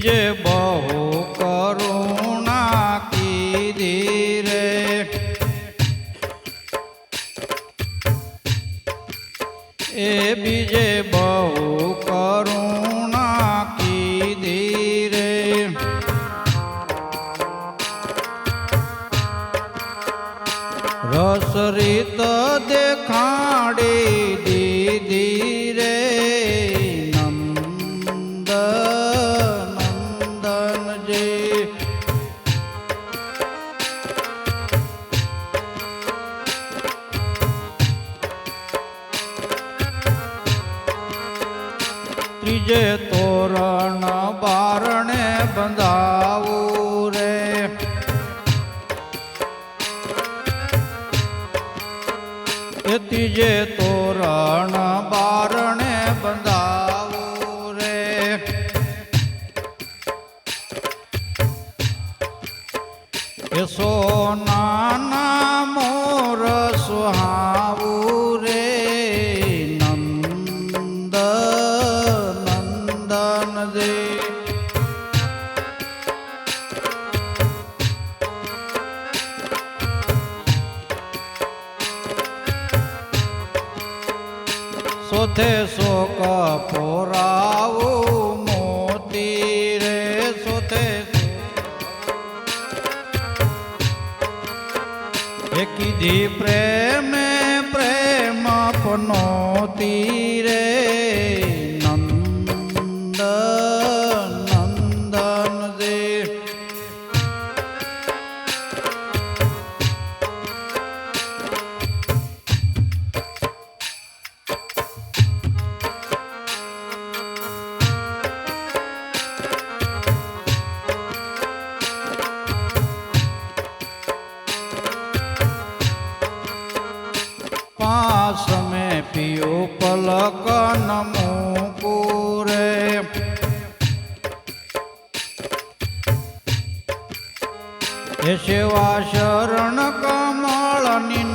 બીજે બહુ કરુણા કીધી રે એ બીજે બહુ કરુણા કીધી રે રસ રીત દેખાડી દીધી બંધાવું રે એ તીજે તોરણ સોથે શોક પોરાવું મોતી રે સોથે કીધી પ્રેમે પ્રેમ પનોતી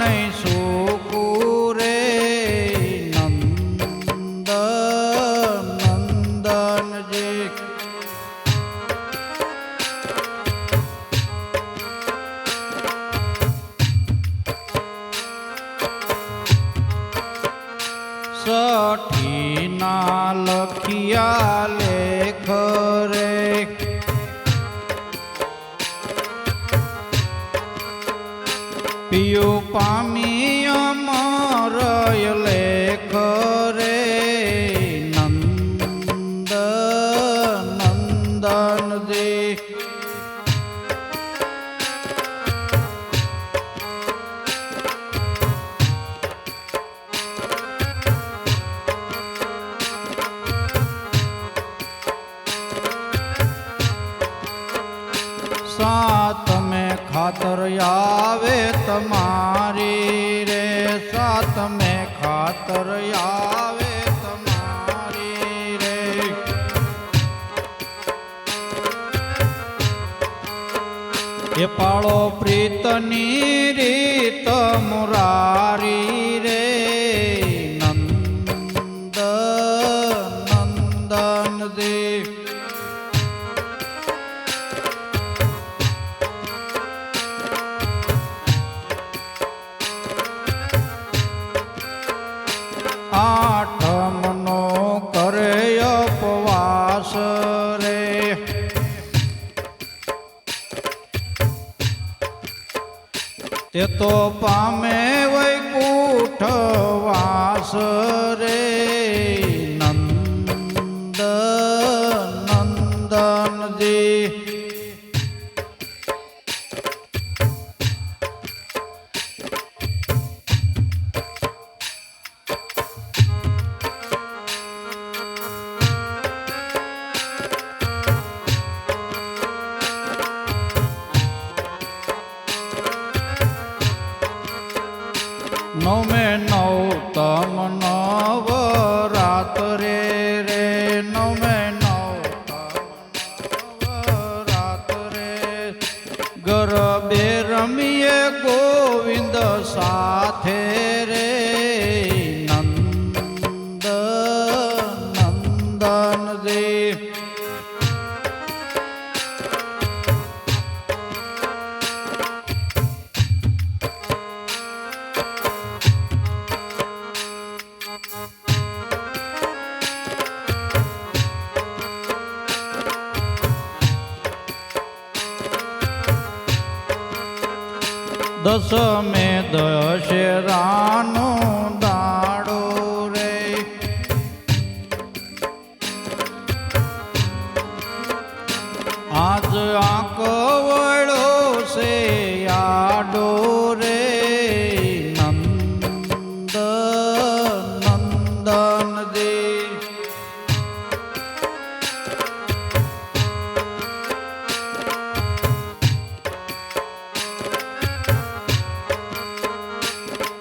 nem sou. রূপ আমি অমরয়ল તમારી રે સાત મેં ખાતર આવે તમારી રે. એ પાળો પ્રીતની રીત મુરારી તે પામે વૈકુંઠ વાસ. સાથે રે દસમે દશેરાનો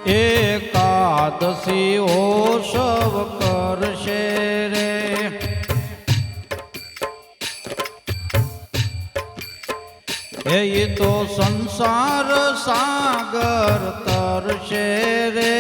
એકાદશી ઓષવ કરશે રે. એ ઈ તો સંસાર સાગર તરશે રે.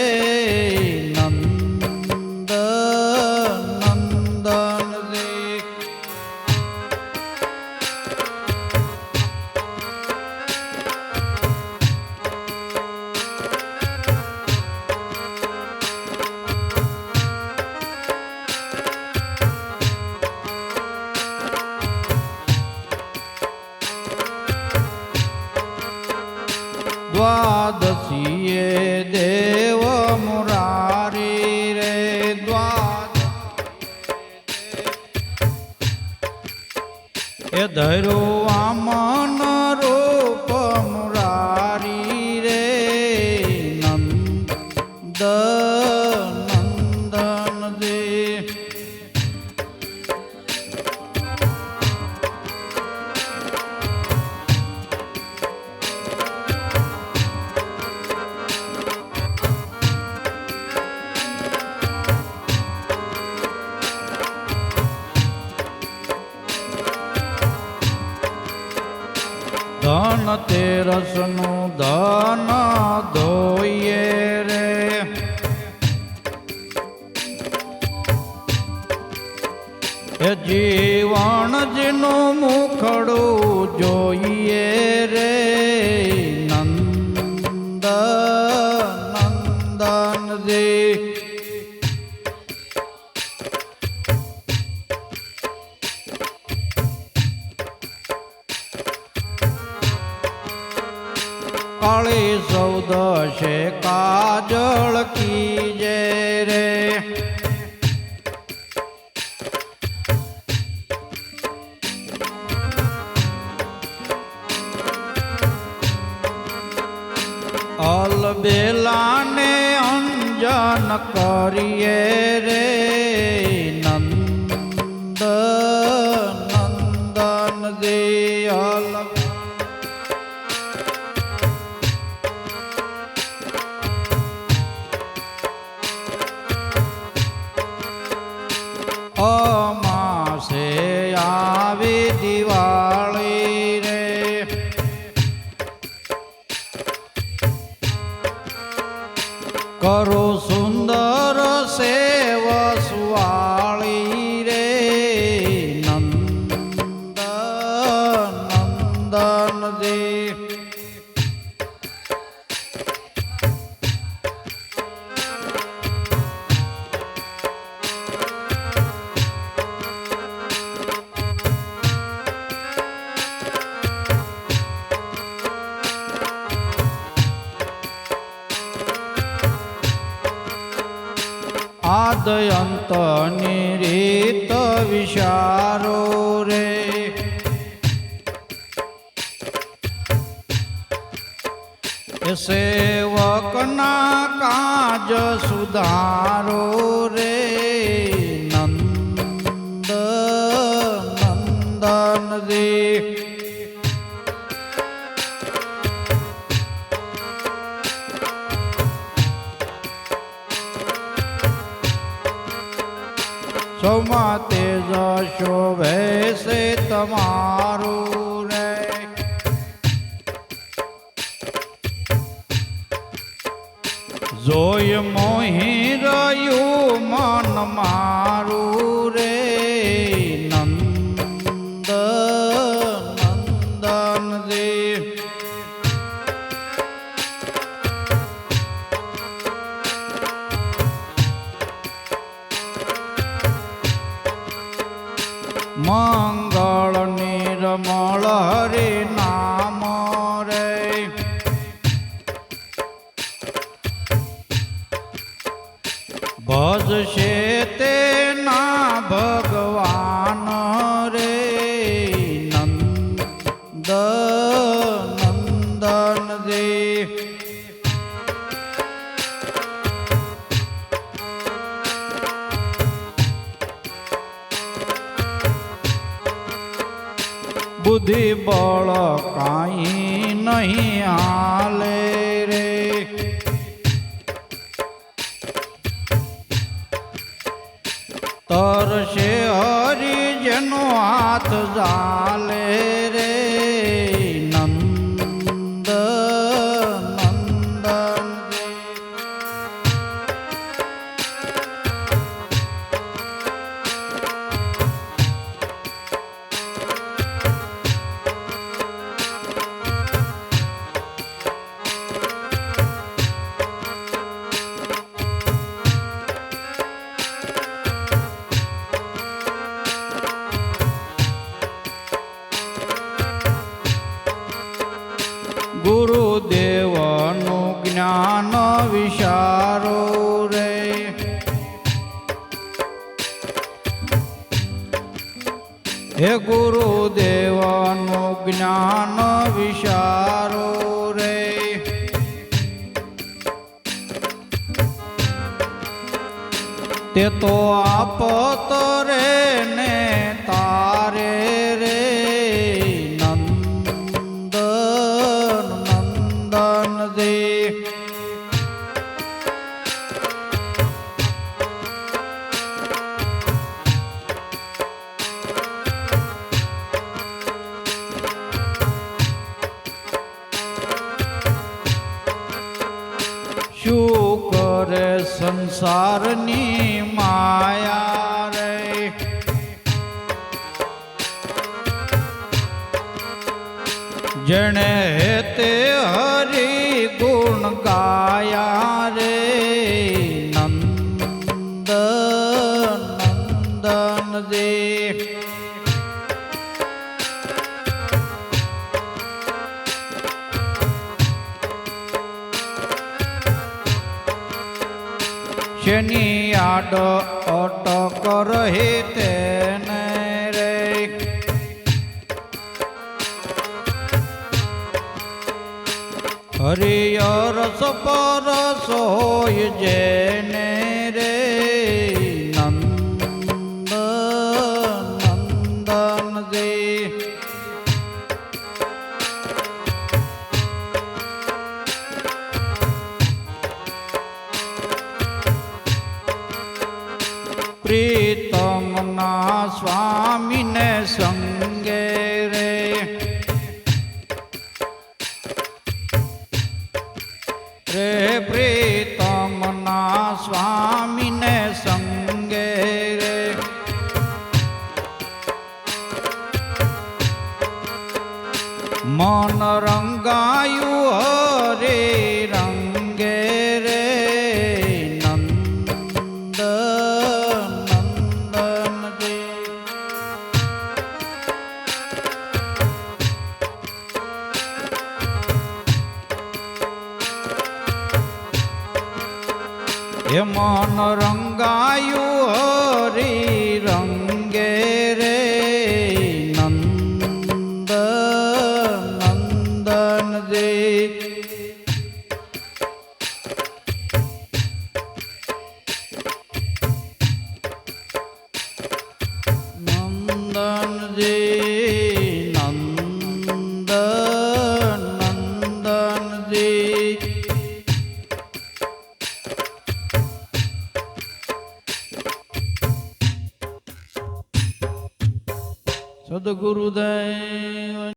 ધન ધોઈએ રે. એ જીવન જેનું મુખડું જોઈએ રે. કાળી સૌદ છે કાજળ કી જે રે. અલબેલાને અંજન કરીએ રે. આદયંતની રીત વિચારો રે. સેવકના કાજ સુધારો રે. શોભે છે તમારું રે. જોય મોહી રહ્યું મન મારું રે. ભજશે તેના ભગવાન રે. નંદ નંદન દેવ બુદ્ધિ બળ કાંઈ નહીં હાલે તરશે હરિજનો હાથ જાલે તે તો આપત કરે સંસારની માયા રે. જણે શની આડો અટક રહી તેને રે. હરિયરસ પરસ હોય જેને મન રંગાયું હરે રંગે